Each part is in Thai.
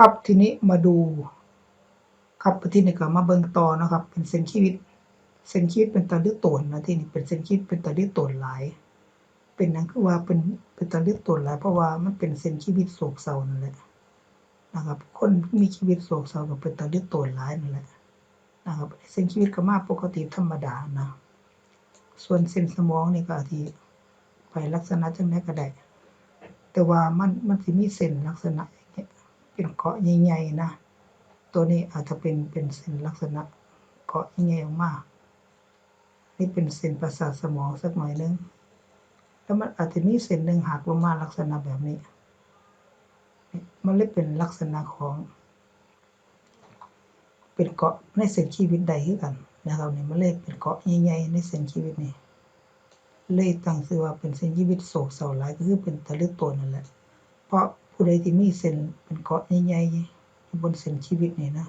ครับทีนี้มาดู ครับที่นี่ก็มาเบิ่งต่อนะครับ เป็นเส้นชีวิต เส้นชีวิตเป็นตาลึกโตนนะที่นี่เป็นเส้นชีวิตเป็นตาลึกโตนหลาย เป็นหยังคือว่าเป็นเป็นตาลึกโตนหลายเพราะว่ามันเป็นเส้นชีวิตโศกเศร้านั่นแหละนะครับ คนมีชีวิตโศกเศร้าก็เป็นตาลึกโตนหลายนั่นแหละนะครับเส้นชีวิตก็มาปกติธรรมดานะส่วนเส้นสมองนี่ก็อาจสิไปลักษณะจังไดก็ได้แต่ว่ามันมันสิมีเส้นลักษณะ เป็นเกาะใหญ่ๆนะ ตัวนี้อาจจะเป็นเป็นเส้นลักษณะเกาะใหญ่ออกมานี่เป็นเส้นประสาทสมองสักหน่อยนึง แล้วมันอาจจะมีเส้นหนึ่งหักลงมาลักษณะแบบนี้นี่มันเลยเป็นลักษณะของ เป็นเกาะในเส้นชีวิตใดกันนะครับนี่มันเลยเป็นเกาะใหญ่ๆในเส้นชีวิตนี่เลยตั้งชื่อว่าเป็นเส้นชีวิตโศกเศร้าหลายก็คือเป็นตะลึกโตนนั่นแหละ เพราะผู้ใดที่มีเส้น เกาะใหญ่ๆบนเส้นชีวิตนี่นะ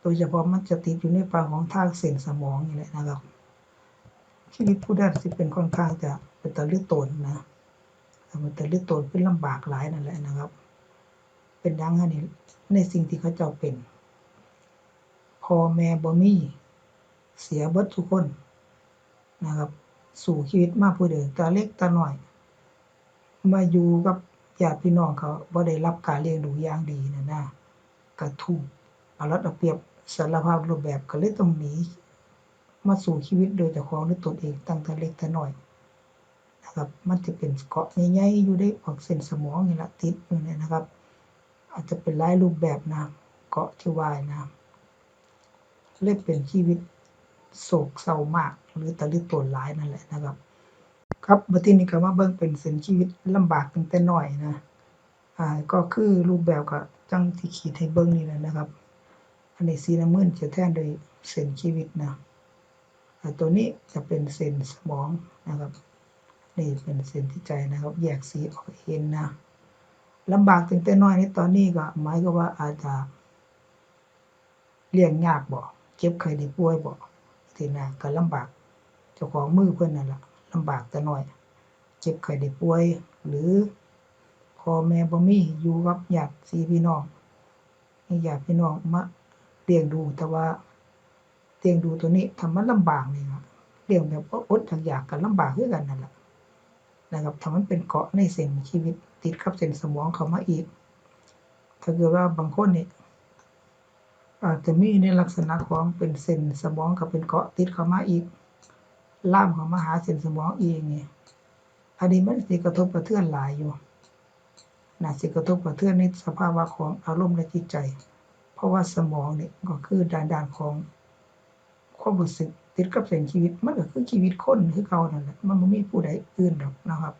โดยเฉพาะมันจะติดอยู่ในปาของทางเส้นสมองนี่แหละนะครับ ชีวิตผู้นั้นสิเป็นค่อนข้างจะเป็นตะลึกตนนะแต่มันตะลึกตนเป็นลำบากหลายนั่นแหละนะครับ เป็นดังอันนี้ในสิ่งที่เขาเจ้าเป็นพ่อแม่บ่มีเสียเบิดทุกคนนะครับ สู่ชีวิตมาผู้เดียวตาเล็กตาหน้อย มาอยู่กับ ญาติพี่น้องเขาบ่ได้รับการเลี้ยงดูอย่างดีนะนะก็ถูกเอารัดเอาเปรียบสารภาพรูปแบบก็เลยต้องหนีมาสู่ชีวิตโดยเจ้าของด้วยตนเองตั้งแต่เล็กแต่น้อยนะครับ มันจะเป็นเกาะใหญ่ๆอยู่ในออกเส้นสมองนี่ละติดอยู่เนี่ยนะครับ อาจจะเป็นหลายรูปแบบนะเกาะที่วายนะเลยเป็นชีวิตโศกเศร้ามาก หรือตะลึกโตนหลายนั่นแหละนะครับ ครับบัดที่นี้ก็มาเบิ่งเป็นเส้นชีวิตลำบากตั้งแต่น้อยนะ อ่า ก็คือรูปแบบก็จังที่ขีดให้เบิ่งนี่แหละนะครับ อันนี้สีน้ำเงินจะแทนโดยเส้นชีวิตนะอ่าตัวนี้จะเป็นเส้นสมองนะครับ นี่เป็นเส้นที่ใจนะครับ แยกสีออกเองนนะลำบากตั้งแต่น้อยนี่ตอนนี้ก็หมายก็ว่าอาจจะเลี้ยงยากบ่เจ็บไข้ได้ป่วยบ่ทีน่ะก็ลำบากเจ้าของมือเพิ่อนนั่นแหละ ลำบากแต่น้อย เจ็บไข้ได้ป่วย หรือพ่อแม่บ่มีอยู่กับญาติพี่พี่น้องมีญาติพี่น้องมาเลี้ยงดูแต่ว่าเลี้ยงดูตัวนี้ถ้ามันลำบากนี่ครับเลี้ยงแบบอดๆอยากๆก็ลำบากคือกันนั่นแหละนะครับถ้ามันเป็นเกาะในเส้นชีวิตติดกับเส้นสมองเขามาอีก ถ้าเกิดว่าบางคนนี่อาจจะมีในลักษณะของเป็นเส้นสมองกับเป็นเกาะติดเข้ามาอีก ล่ามข้ามหาเส้นสมองเอีกนี่อันนี้มันสิกระทบกระเทือนหลายอยู่นะสิกระทบกระเทือนในสภาวะของอารมณ์และจิตใจ เพราะว่าสมองนี่ก็คือด้านด้านของความรู้สึกติดกับเส้นชีวิตมันก็คือชีวิตคนคือเก่านั่นแหละมันบ่มีผู้ใดอื่นดอกนะครับ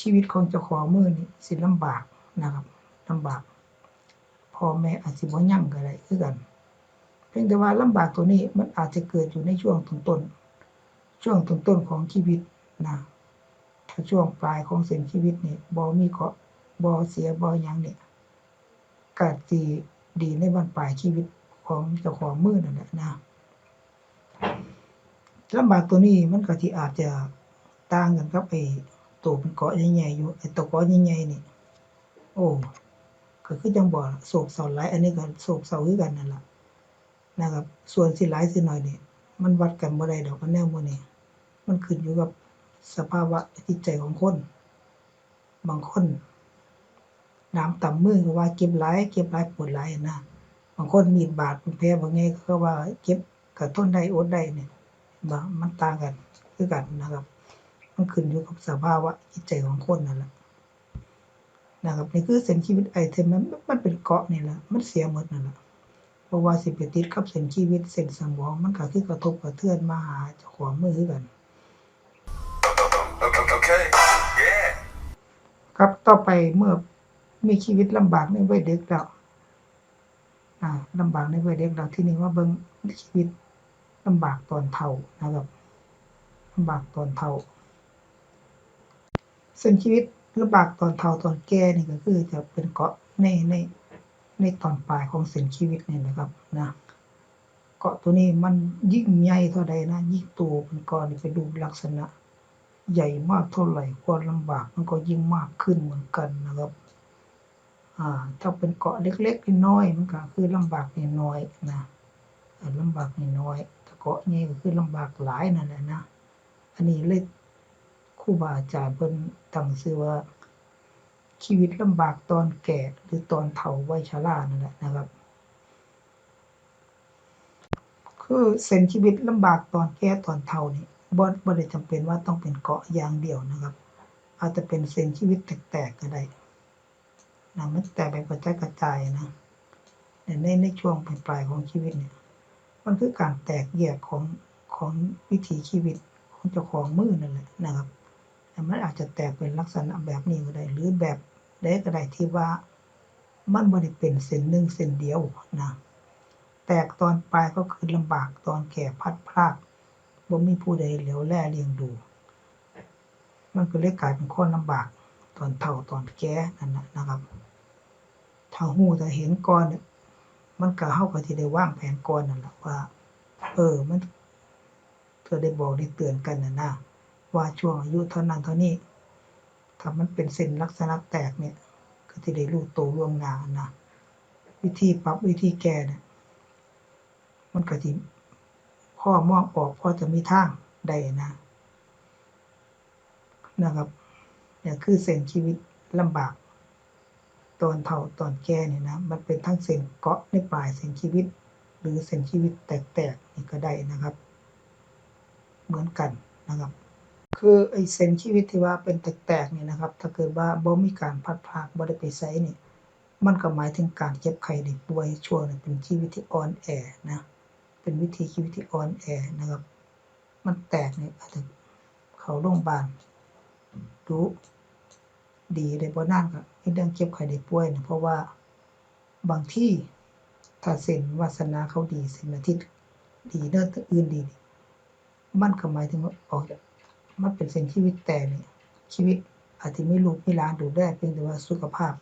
ชีวิตของเจ้าของมือนี่สิลำบากนะครับลำบากพ่อแม่อาจสิบ่ยั่งก็ได้คือกัน เพียงแต่ว่าลำบากตัวนี้มันอาจจะเกิดอยู่ในช่วงต้นๆ ช่วงต้นๆของชีวิตนะถ้าช่วงปลายของเส้นชีวิตนี่บ่มีเคาะบ่เสียบ่หยังเนี่ยก็สิดีในบันปลายชีวิตของเจ้าของมือนั่นแหละนะลำบากตัวนี้มันก็สิอาจจะต่างกันกับไอ้ตัวเป็นเกาะใหญ่ๆอยู่ไอ้ตัวเกาะใหญ่ๆนี่โอ้ก็คือจังบ่ล่ะโศกเศร้าหลายอันนี้ก็โศกเศร้าคือกันนั่นแหละนะครับ ส่วนสิหลายสิน้อยเนี่ย มันวัดกันบ่ได้ดอกอันแนวหมู่นี้มันขึ้นอยู่กับสภาวะจิตใจของคน บางคนน้ำต่ำมือก็ว่าเจ็บหลายเจ็บหลายปวดหลายนะบางคนมีบาดเป็นแผลบางไงก็ว่าเจ็บก็ทนได้อดได้เนี่ยบมันต่างกันคือกันนะครับ มันขึ้นอยู่กับสภาวะจิตใจของคนนั่นแหละนะครับนี่คือเส้นชีวิตไอเทมมันมันเป็นเกาะนี่แหละมันเสียหมดนั่นแหละ เพราะว่าสิไปติดกับเส้นชีวิตเส้นสมอง มันก็คือกระทบกระเทือนมาหาเจ้าของมือกันครับต่อไปเมื่อมีชีวิตลำบากในวัยเด็กแล้วอ่าลำบากในวัยเด็กแล้วที่นี่ว่าเบิ่งชีวิตลำบากตอนเฒ่านะครับลำบากตอนเฒ่าเส้นชีวิตลำบากตอนเฒ่าตอนแก่นี่ก็คือจะเป็นเกาะในใน ในตอนปลายของเส้นชีวิตนี่นะครับนะเกาะตัวนี้มันยิ่งใหญ่เท่าใดนะ ยิ่งโตเป็นก้อนนี่ไปดูลักษณะ ใหญ่มากเท่าไหร่ความลำบากมันก็ยิ่งมากขึ้นเหมือนกันนะครับอ่าถ้าเป็นเกาะเล็กๆน้อยๆมันก็คือลำบากน้อยๆนะลำบากน้อยๆถ้าเกาะใหญ่ก็คือลำบากหลายนั่นแหละนะ อันนี้เลยครูบาอาจารย์เพิ่นตั้งชื่อว่า ชีวิตลำบากตอนแก่หรือตอนเฒ่าวัยชรานั่นแหละนะครับ คือเส้นชีวิตลำบากตอนแก่ตอนเฒ่านี่บ่บ่ได้จำเป็นว่าต้องเป็นเกาะอย่างเดียวนะครับ อาจจะเป็นเส้นชีวิตแตกๆก็ได้นะมันแตกไปกระจายกระจายนะในในในช่วงปลายของชีวิตเนี่ย มันคือการแตกแยกของของวิถีชีวิตของเจ้าของมือนั่นแหละนะครับแต่มันอาจจะแตกเป็นลักษณะแบบนี้ก็ได้ หรือแบบ ใดก็ได้ที่ว่า มันบ่ได้เป็นเส้นหนึ่งเส้นเดียวนะแตกตอนปลายก็คือลำบากตอนแก่พัดพรากบ่มีผู้ใดเหลียวแลเลี้ยงดู มันก็เลยกลายเป็นคนลำบากตอนเฒ่าตอนแก่นั่นนะนะครับถ้าฮู้ถ้าเห็นก่อนเนี่ยมันก็เฮาก็สิได้วางแผนก่อนนั่นแหละว่า เออมันก็ได้บอกได้เตือนกันนะนะว่าช่วงอายุเท่านั้นเท่านี้ ถ้ามันเป็นเส้นลักษณะแตกเนี่ย ก็สิได้รู้ตัวล่วงหนานะวิธีปรับวิธีแก้เนี่ยมันก็สิพ่อมองออกพอจะมีทางได้นะนะครับเนี่ยคือเส้นชีวิตลำบาก ตอนเฒ่าตอนแก่เนี่ยนะมันเป็นทั้งเส้นเกาะในปลายเส้นชีวิต หรือเส้นชีวิตแตกๆนี่ก็ได้นะครับ เหมือนกันนะครับ คือไอ้เส้นชีวิตที่ว่าเป็นแตกๆนี่นะครับ ถ้าเกิดว่าบ่มีการพัดพากบ่ได้ไปไสนี่ มันก็หมายถึงการเจ็บไข้ได้ป่วยช่วงนั้เป็นชีวิตที่อ่อนแอนะ เป็นวิถีชีวิตที่อ่อนแอนะครับ มันแตกนี่อาจจะเข้าโรงพยาบาลดูดีได้บ่นานก็มีเรื่องเจ็บไข้ได้ป่วยนะเพราะว่าบางที่ถ้าเส้นวาสนาเขาดีเส้นอาทิตย์ดีเด้ออื่นดี มันก็หมายถึงว่าออกจาก มันเป็นเส้นชีวิตแต่นี่ชีวิตอาจจะไมีลูกมีหลานดูแลเพียงแต่ว่าสุขภาพ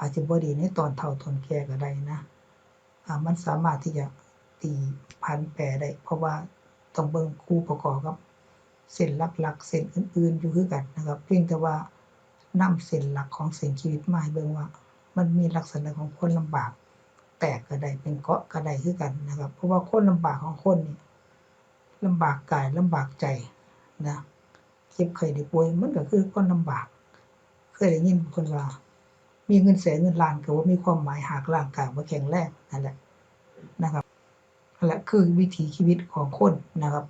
อาจจะบ่ดีในตอนเฒ่าตอนแก่ก็ได้นะอ่ามันสามารถที่จะตีพันแปรได้ เพราะว่าต้องเบิ่งคู่ประกอบกับเส้นหลักๆเส้นอื่น ๆ อยู่คือกันนะครับ เพียงแต่ว่านำเส้นหลักของเส้นชีวิตมาให้เบิ่งว่า มันมีลักษณะของคนลำบาก แตกก็ได้เป็นเกาะก็ได้คือกันนะครับ เพราะว่าคนลำบากของคนนี่ลำบากกายลำบากใจนะ เจ็บไข้ได้ป่วย มันก็คือคนลำบาก เคยได้ยินคนว่า มีเงินแสนเงินล้านก็ว่ามีความหมายหากร่างกายบ่แข็งแรงนั่นแหละนะครับนั่นแหละคือวิถีชีวิตของคนนะครับ